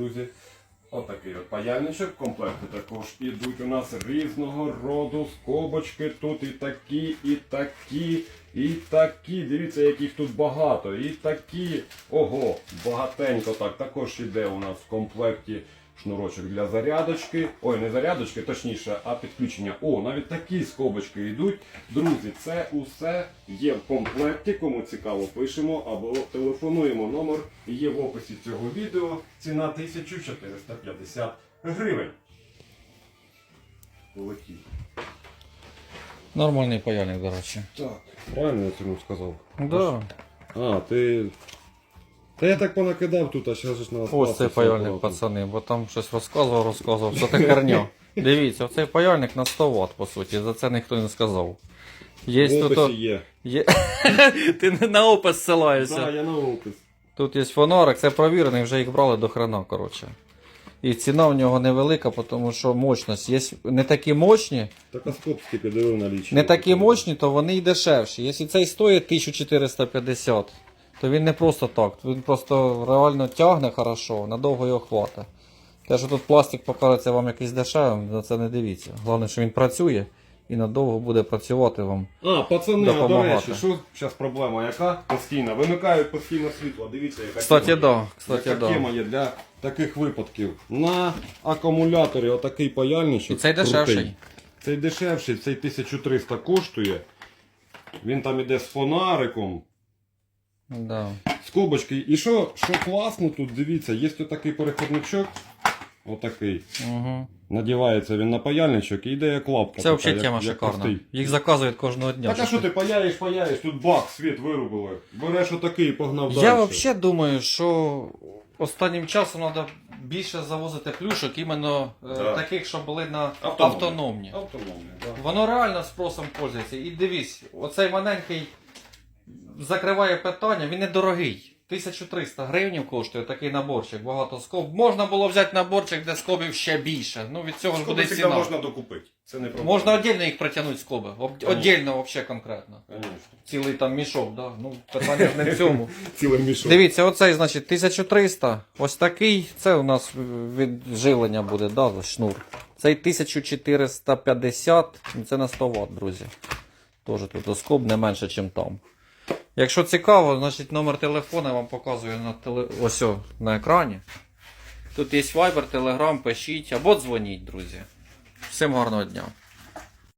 друзі. Отакий от паяльничок. Комплекти також ідуть у нас різного роду скобочки. Тут і такі, і такі, і такі. Дивіться, яких тут багато. І такі. Ого, багатенько так. Також іде у нас в комплекті шнурочок для зарядочки. Ой, не зарядочки, точніше, а підключення. О, навіть такі скобочки йдуть. Друзі, це усе є в комплекті. Кому цікаво, пишемо або телефонуємо. Номер є в описі цього відео. Ціна 1450 гривень. Полетів. Нормальний паяльник, до речі. Так, правильно я цьому сказав. Да. А, ти. Та я так понакидав тут, а зараз ж на Ось цей паяльник, пацани, бо там щось розказував, розказував, все це херня. Дивіться, оцей паяльник на 100 Вт, по суті, за це ніхто не сказав. Є В тут. є. Є... Ти не на опис ссилаєшся. Так, я на опис. Тут є фонарик, це провірений, вже їх брали до хрена, коротше. І ціна в нього невелика, тому що мощність є не такі мощні, Так а скоп скільки дивив на лічі. не такі мощні, то вони й дешевші. Якщо цей стоїть 1450, то він не просто так, він просто реально тягне хорошо, надовго його хватить. Те, що тут пластик покажеться вам якийсь дешевим, на це не дивіться. Головне, що він працює і надовго буде працювати вам. А, пацани, а, до речі, що зараз проблема яка? Постійно. Вимикають постійно світло. Дивіться, яка Кстати, тема да, кстати, яка да. тема є для таких випадків. На акумуляторі отакий паяльничок. І цей крутий. дешевший. Цей дешевший, цей 1300 коштує. Він там іде з фонариком. Да. Скобочки. І що, що класно тут, дивіться, є отакий переходничок. Отакий. Угу. Надівається він на паяльничок і йде як лапка. Це взагалі тема як шикарна. простий. Їх заказують кожного дня. Так а що ти паяєш, паяєш, тут бак, світ вирубили. Береш отакий і погнав Я взагалі думаю, що останнім часом треба більше завозити плюшок, іменно е, Да. таких, що були на Автономні. автономні. Автономний, да. Воно реально спросом пользується. І дивись, оцей маленький закриває питання, він недорогий. 1300 гривень коштує такий наборчик, багато скоб. Можна було взяти наборчик, де скобів ще більше. Ну від цього ж Скоби буде ціна. можна докупити. Це не проблема. Можна віддільно їх притягнути скоби. Об- Віддільно взагалі конкретно. Конечно. Цілий там мішок, да? Ну, питання ж не в цьому. Цілий мішок. Дивіться, оцей, значить, 1300. Ось такий. Це у нас від живлення буде, да, за шнур. Цей 1450, ну, це на 100 Вт, друзі. Теж тут оскоб не менше, ніж там. Якщо цікаво, значить номер телефону я вам показую на теле... ось о, на екрані. Тут є Viber, Telegram, пишіть або дзвоніть, друзі. Всім гарного дня.